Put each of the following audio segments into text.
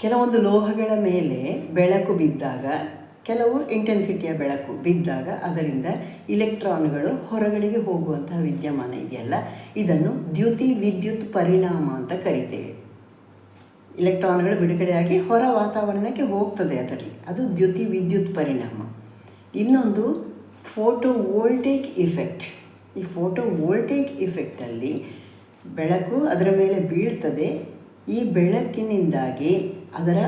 ಕೆಲವೊಂದು ಲೋಹಗಳ ಮೇಲೆ ಬೆಳಕು ಬಿದ್ದಾಗ, ಕೆಲವು ಇಂಟೆನ್ಸಿಟಿಯ ಬೆಳಕು ಬಿದ್ದಾಗ ಅದರಿಂದ ಇಲೆಕ್ಟ್ರಾನ್ಗಳು ಹೊರಗಡೆಗೆ ಹೋಗುವಂತಹ ವಿದ್ಯಮಾನ ಇದೆಯಲ್ಲ? ಇದನ್ನು ದ್ಯುತಿ ವಿದ್ಯುತ್ ಪರಿಣಾಮ ಅಂತ ಕರಿತೇವೆ. ಇಲೆಕ್ಟ್ರಾನ್ಗಳು ಬಿಡುಗಡೆಯಾಗಿ ಹೊರ ವಾತಾವರಣಕ್ಕೆ ಹೋಗ್ತದೆ ಅದರಲ್ಲಿ. ಅದು ದ್ಯುತಿ ವಿದ್ಯುತ್ ಪರಿಣಾಮ. ಇನ್ನೊಂದು ಫೋಟೋ ವೋಲ್ಟೇಕ್ ಇಫೆಕ್ಟ್ ಈ ಫೋಟೋ ವೋಲ್ಟೇಕ್ ಇಫೆಕ್ಟಲ್ಲಿ ಬೆಳಕು ಅದರ ಮೇಲೆ ಬೀಳ್ತದೆ. ಈ ಬೆಳಕಿನಿಂದಾಗಿ ಅದರ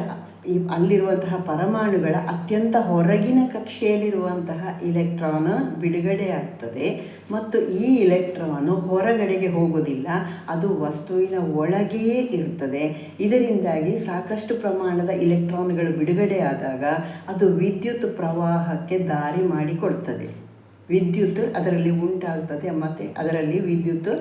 ಈ ಅಲ್ಲಿರುವಂತಹ ಪರಮಾಣುಗಳ ಅತ್ಯಂತ ಹೊರಗಿನ ಕಕ್ಷೆಯಲ್ಲಿರುವಂತಹ ಇಲೆಕ್ಟ್ರಾನ್ ಬಿಡುಗಡೆ ಆಗ್ತದೆ ಮತ್ತು ಈ ಇಲೆಕ್ಟ್ರಾನು ಹೊರಗಡೆಗೆ ಹೋಗೋದಿಲ್ಲ ಅದು ವಸ್ತುವಿನ ಒಳಗೆಯೇ ಇರ್ತದೆ. ಇದರಿಂದಾಗಿ ಸಾಕಷ್ಟು ಪ್ರಮಾಣದ ಇಲೆಕ್ಟ್ರಾನ್ಗಳು ಬಿಡುಗಡೆ ಆದಾಗ ಅದು ವಿದ್ಯುತ್ ಪ್ರವಾಹಕ್ಕೆ ದಾರಿ ಮಾಡಿಕೊಡ್ತದೆ. ವಿದ್ಯುತ್ ಅದರಲ್ಲಿ ಉಂಟಾಗ್ತದೆ, ಮತ್ತು ಅದರಲ್ಲಿ ವಿದ್ಯುತ್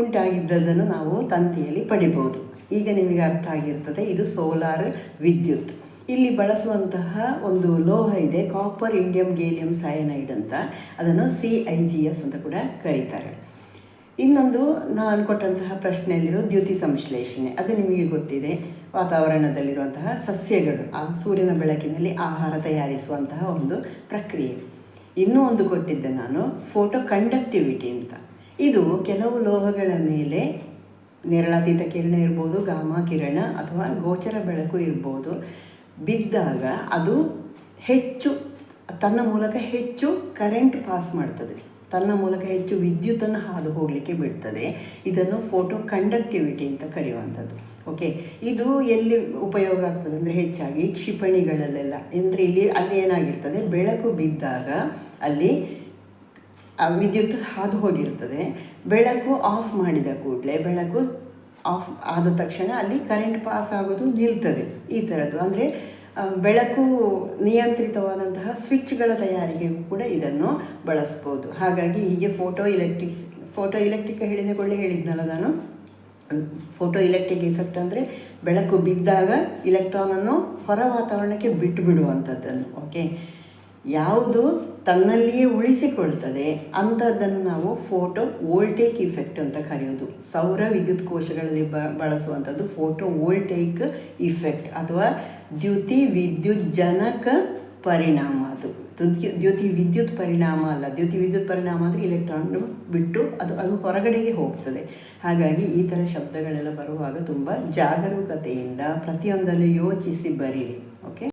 ಉಂಟಾಗಿದ್ದದನ್ನು ನಾವು ತಂತಿಯಲ್ಲಿ ಪಡಿಬೋದು. ಈಗ ನಿಮಗೆ ಅರ್ಥ ಆಗಿರ್ತದೆ, ಇದು ಸೋಲಾರ್ ವಿದ್ಯುತ್. ಇಲ್ಲಿ ಬಳಸುವಂತಹ ಒಂದು ಲೋಹ ಇದೆ ಕಾಪರ್ ಇಂಡಿಯಂ ಗೇಲಿಯಂ ಸಯನೈಡ್ ಅಂತ. ಅದನ್ನು ಸಿ ಐ ಜಿ ಎಸ್ ಅಂತ ಕೂಡ ಕರೀತಾರೆ. ಇನ್ನೊಂದು ನಾನು ಕೊಟ್ಟಂತಹ ಪ್ರಶ್ನೆಯಲ್ಲಿರೋ ದ್ಯುತಿ ಸಂಶ್ಲೇಷಣೆ. ಅದು ನಿಮಗೆ ಗೊತ್ತಿದೆ, ವಾತಾವರಣದಲ್ಲಿರುವಂತಹ ಸಸ್ಯಗಳು, ಆ ಸೂರ್ಯನ ಬೆಳಕಿನಲ್ಲಿ ಆಹಾರ ತಯಾರಿಸುವಂತಹ ಒಂದು ಪ್ರಕ್ರಿಯೆ. ಇನ್ನೂ ಒಂದು ಕೊಟ್ಟಿದ್ದೆ ನಾನು ಫೋಟೋ ಕಂಡಕ್ಟಿವಿಟಿ ಅಂತ. ಇದು ಕೆಲವು ಲೋಹಗಳ ಮೇಲೆ ನೇರಳಾತೀತ ಕಿರಣ ಇರ್ಬೋದು, ಗಾಮ ಕಿರಣ ಅಥವಾ ಗೋಚರ ಬೆಳಕು ಇರ್ಬೋದು. ಬಿದ್ದಾಗ ಅದು ಹೆಚ್ಚು, ತನ್ನ ಮೂಲಕ ಹೆಚ್ಚು ಕರೆಂಟ್ ಪಾಸ್ ಮಾಡ್ತದೆ. ತನ್ನ ಮೂಲಕ ಹೆಚ್ಚು ವಿದ್ಯುತ್ತನ್ನು ಹಾದು ಹೋಗಲಿಕ್ಕೆ ಬಿಡ್ತದೆ. ಇದನ್ನು ಫೋಟೋ ಕಂಡಕ್ಟಿವಿಟಿ ಅಂತ ಕರೆಯುವಂಥದ್ದು. ಓಕೆ ಇದು ಎಲ್ಲಿ ಉಪಯೋಗ ಆಗ್ತದೆ ಅಂದರೆ ಹೆಚ್ಚಾಗಿ ಕ್ಷಿಪಣಿಗಳಲ್ಲೆಲ್ಲ. ಅಂದರೆ ಇಲ್ಲಿ ಅಲ್ಲಿ ಏನಾಗಿರ್ತದೆ? ಬೆಳಕು ಬಿದ್ದಾಗ ಅಲ್ಲಿ ವಿದ್ಯುತ್ ಹಾದು ಹೋಗಿರ್ತದೆ. ಬೆಳಕು ಆಫ್ ಮಾಡಿದ ಕೂಡಲೇ, ಬೆಳಕು ಆಫ್ ಆದ ತಕ್ಷಣ ಅಲ್ಲಿ ಕರೆಂಟ್ ಪಾಸ್ ಆಗೋದು ನಿಲ್ತದೆ. ಈ ಥರದ್ದು ಅಂದರೆ ಬೆಳಕು ನಿಯಂತ್ರಿತವಾದಂತಹ ಸ್ವಿಚ್ಗಳ ತಯಾರಿಕೆಗೂ ಕೂಡ ಇದನ್ನು ಬಳಸ್ಬೋದು. ಹಾಗಾಗಿ ಹೀಗೆ ಫೋಟೋ ಇಲೆಕ್ಟ್ರಿಕ್ಸ್ ಫೋಟೋ ಇಲೆಕ್ಟ್ರಿಕ್ ಹೇಳಿದ ಕೂಡಲೇ ಹೇಳಿದ್ನಲ್ಲ ನಾನು. ಫೋಟೋ ಇಲೆಕ್ಟ್ರಿಕ್ ಇಫೆಕ್ಟ್ ಅಂದರೆ, ಬೆಳಕು ಬಿದ್ದಾಗ ಇಲೆಕ್ಟ್ರಾನನ್ನು ಹೊರ ವಾತಾವರಣಕ್ಕೆ ಬಿಟ್ಟು ಬಿಡುವಂಥದ್ದನ್ನು ಓಕೆ ಯಾವುದು ತನ್ನಲ್ಲಿಯೇ ಉಳಿಸಿಕೊಳ್ತದೆ ಅಂಥದ್ದನ್ನು ನಾವು ಫೋಟೋ ವೋಲ್ಟೇಕ್ ಇಫೆಕ್ಟ್ ಅಂತ ಕರೆಯೋದು. ಸೌರ ವಿದ್ಯುತ್ ಕೋಶಗಳಲ್ಲಿ ಬ, ಬಳಸುವಂಥದ್ದು ಫೋಟೋ ವೋಲ್ಟೇಕ್ ಇಫೆಕ್ಟ್ ಅಥವಾ ದ್ಯುತಿ ವಿದ್ಯುತ್ ಜನಕ ಪರಿಣಾಮ ಅದು. ದ್ಯುತಿ ದ್ಯುತಿ ವಿದ್ಯುತ್ ಪರಿಣಾಮ ಅಲ್ಲ. ದ್ಯುತಿ ವಿದ್ಯುತ್ ಪರಿಣಾಮ ಅಂದರೆ ಇಲೆಕ್ಟ್ರಾನ್ ಬಿಟ್ಟು ಅದು ಅದು ಹೊರಗಡೆಗೆ ಹೋಗ್ತದೆ. ಹಾಗಾಗಿ ಈ ಥರ ಶಬ್ದಗಳೆಲ್ಲ ಬರುವಾಗ ತುಂಬ ಜಾಗರೂಕತೆಯಿಂದ ಪ್ರತಿಯೊಂದನ್ನು ಯೋಚಿಸಿ ಬರೀರಿ. ಓಕೆ